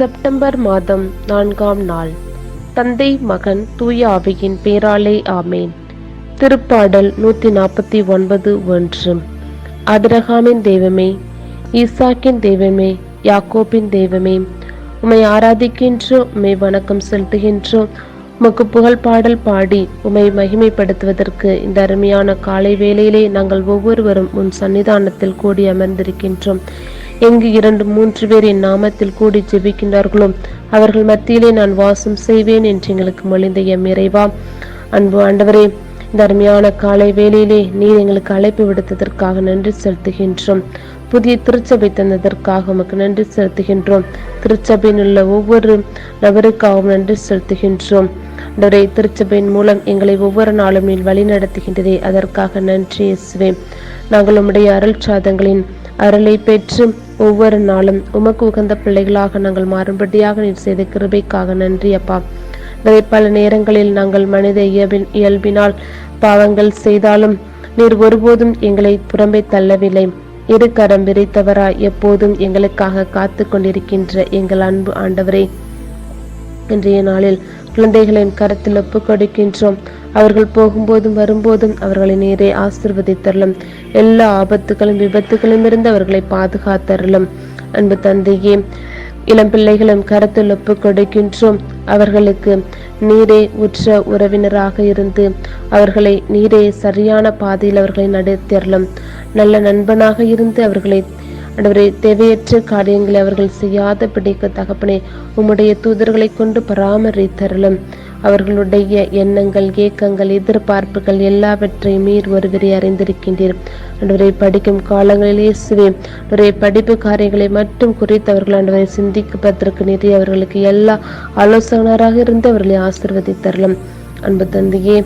September மாதம் நான்காம் நாள். தந்தை மகன் தூய ஆவியின் பேராலே ஆமேன். திருப்பாடல் நூத்தி நாற்பத்தி ஒன்பது ஒன்று. ஆபிரகாமின் தெய்வமே ஈசாக்கின் தெய்வமே யாக்கோப்பின் தெய்வமே உமை ஆராதிக்கின்றோ உமை வணக்கம் செலுத்துகின்றோம் உமக்கு புகழ் பாடல் பாடி உமை மகிமைப்படுத்துவதற்கு இந்த அருமையான காலை வேளையிலே நாங்கள் ஒவ்வொருவரும் உன் சன்னிதானத்தில் கூடி அமர்ந்திருக்கின்றோம். எங்கு இரண்டு மூன்று பேர் என் நாமத்தில் கூடி ஜெபிக்கின்றார்களோ அவர்கள் மத்தியிலே நான் வாசம் செய்வேன் என்று எங்களுக்கு மொழிந்த எம் இறைவா. அன்பு ஆண்டவரே இந்த அருமையான காலை வேலையிலே நீர் எங்களுக்கு அழைப்பு விடுத்ததற்காக நன்றி செலுத்துகின்றோம். புதிய திருச்சபை தந்ததற்காக உமக்கு நன்றி செலுத்துகின்றோம். திருச்சபையில் உள்ள ஒவ்வொரு நபருக்காகவும் நன்றி செலுத்துகின்றோம். ஆண்டவரே திருச்சபையின் மூலம் எங்களை ஒவ்வொரு நாளும் நீர் வழி நடத்துகின்றதே அதற்காக நன்றி இயேசுவே. நாங்கள் உம்முடைய அருள் சாதங்களின் அருளை பெற்று ஒவ்வொரு நாளும் உமக்கு உகந்த பிள்ளைகளாக நாங்கள் மாறும்படியாக நீர் செய்த கிருபைக்காக நன்றி அப்பா. ஆண்டவரே, பல நேரங்களில் நாங்கள் மனித இயல்பின் இயல்பினால் பாவங்கள் செய்தாலும் நீர் ஒருபோதும் எங்களை புறம்பே தள்ளவில்லை. இரு கரம் விரித்தவராய் எப்போதும் எங்களுக்காக காத்து கொண்டிருக்கின்ற எங்கள் அன்பு ஆண்டவரே. இன்றைய நாளில் குழந்தைகளின் கரத்தில் ஒப்புக் கொடுக்கின்றோம். அவர்கள் போகும்போதும் வரும்போதும் அவர்களை நேரே ஆசிர்வதித்தரலும். எல்லா ஆபத்துகளும் விபத்துகளும் இருந்து அவர்களை பாதுகாத்தரலும். அன்பு தந்தையே இளம் பிள்ளைகளும் கரத்தில் ஒப்பு கொடுக்கின்றோம். அவர்களுக்கு நீரே உற்ற உறவினராக இருந்து அவர்களை நீரே சரியான பாதையில் அவர்களை நடத்தரலும். நல்ல நண்பனாக இருந்து அவர்களை ஆண்டவரே தேவையற்ற காரியங்களை அவர்கள் செய்யாத பிடிக்க தகப்பனே உம்முடைய தூதர்களை கொண்டு பராமரித்தரலும். அவர்களுடைய எண்ணங்கள் ஏக்கங்கள் எதிர்பார்ப்புகள் எல்லாவற்றையும் மீர் ஒருவரை அறிந்திருக்கின்றீர். அன்றுவரை படிக்கும் காலங்களிலே இயேசுவே ஆண்டவரே படிப்பு காரியங்களை மட்டும் குறித்து அவர்கள் ஆண்டவரை சிந்திப்பதற்கு நிதி அவர்களுக்கு எல்லா ஆலோசகராக இருந்து அவர்களை ஆசிர்வதித்தரலும். அன்பு தந்தையே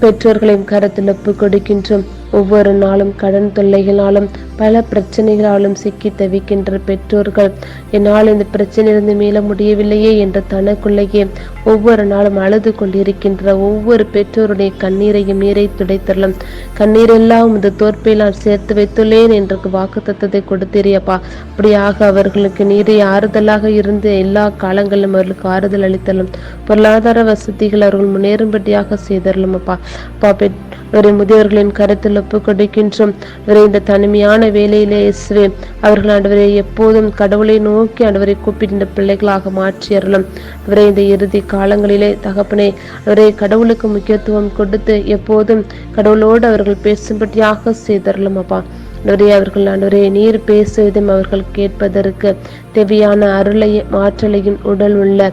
பெற்றோர்களையும் கருத்தில் ஒப்புக் கொடுக்கின்றோம். ஒவ்வொரு நாளும் கடன் தொல்லைகளாலும் பல பிரச்சனைகளாலும் சிக்கி தவிக்கின்ற பெற்றோர்கள் என்னால் இந்த பிரச்சனையிலிருந்து மீள முடியவில்லையே என்று தனக்குள்ளேயே ஒவ்வொரு நாளும் அழுது கொண்டிருக்கின்ற ஒவ்வொரு பெற்றோருடைய கண்ணீரையும் நீரை துடைத்தள்ளும் கண்ணீரெல்லாம் இந்த தோற்பில் நான் சேர்த்து வைத்துள்ளேன் என்று வாக்கு தத்தத்தை கொடுத்தீரியப்பா அப்படியாக அவர்களுக்கு நீரை ஆறுதலாக இருந்து எல்லா காலங்களிலும் அவர்களுக்கு ஆறுதல் அளித்தலும் பொருளாதார வசதிகள் அவர்கள் முன்னேறும்படியாக செய்தரலும் அப்பா அப்பா பெற் ஒரு முதியவர்களின் கருத்தில் ஒப்புக் கொடுக்கின்றோம். இவரை இந்த தனிமையான வேலையிலே இயேசுவே அவர்கள் ஆண்டவரை எப்போதும் கடவுளை நோக்கி ஆண்டவரை கூப்பிடுகின்ற பிள்ளைகளாக மாற்றி அருளும். அவரை இந்த இறுதி காலங்களிலே தகப்பனே அவரை கடவுளுக்கு முக்கியத்துவம் கொடுத்து எப்போதும் கடவுளோடு அவர்கள் பேசும்படியாக செய்தரலும் அப்பா. ஆண்டவரே அவர்கள் ஆண்டவரே நீர் பேசுவதும் அவர்கள் கேட்பதற்கு தேவையான அருளையும் ஆற்றலையும் உடல் உள்ள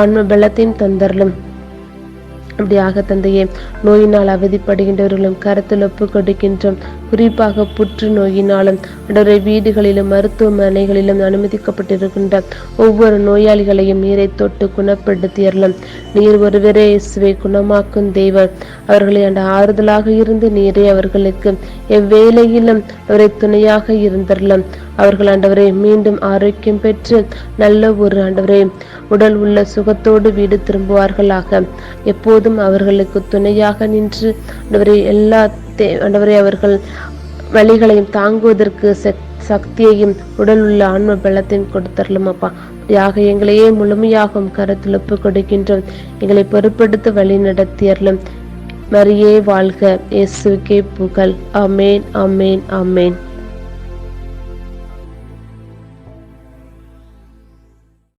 ஆன்ம பலத்தையும் தந்தரலும் அப்படியாக தந்தையே நோயினால் அவதிப்படுகின்றவர்களும் கருத்தில் ஒப்பு கொடுக்கின்றோம். குறிப்பாக புற்று நோயினாலும் அன்றரை வீடுகளிலும் மருத்துவமனைகளிலும் அனுமதிக்கப்பட்டிருக்கின்ற ஒவ்வொரு நோயாளிகளையும் நீரை தொட்டு குணப்படுத்தியறலும் நீர் ஒருவரே இயேசுவை குணமாக்கும் தெய்வம் அவர்களை அந்த ஆறுதலாக இருந்து நீரே அவர்களுக்கு எவ்வேளையிலும் அவரை துணையாக இருந்தரலும். அவர்கள் ஆண்டவரை மீண்டும் ஆரோக்கியம் பெற்று நல்ல ஒரு ஆண்டவரை உடல் உள்ள சுகத்தோடு வீடு திரும்புவார்களாக. எப்போதும் அவர்களுக்கு துணையாக நின்று ஆண்டவரை எல்லா தே ஆண்டவரை அவர்கள் வழிகளையும் தாங்குவதற்கு சக்தியையும் உடல் உள்ள ஆன்ம பலத்தையும் கொடுத்தரலும் அப்பா யாக எங்களையே முழுமையாகும் கருத்தில் ஒப்பு கொடுக்கின்றோம். எங்களை பொறுப்படுத்த வழி நடத்தியறலும் மரியே வாழ்க. இயேசுக்கே புகழ். அமேன் அமேன் அமேன்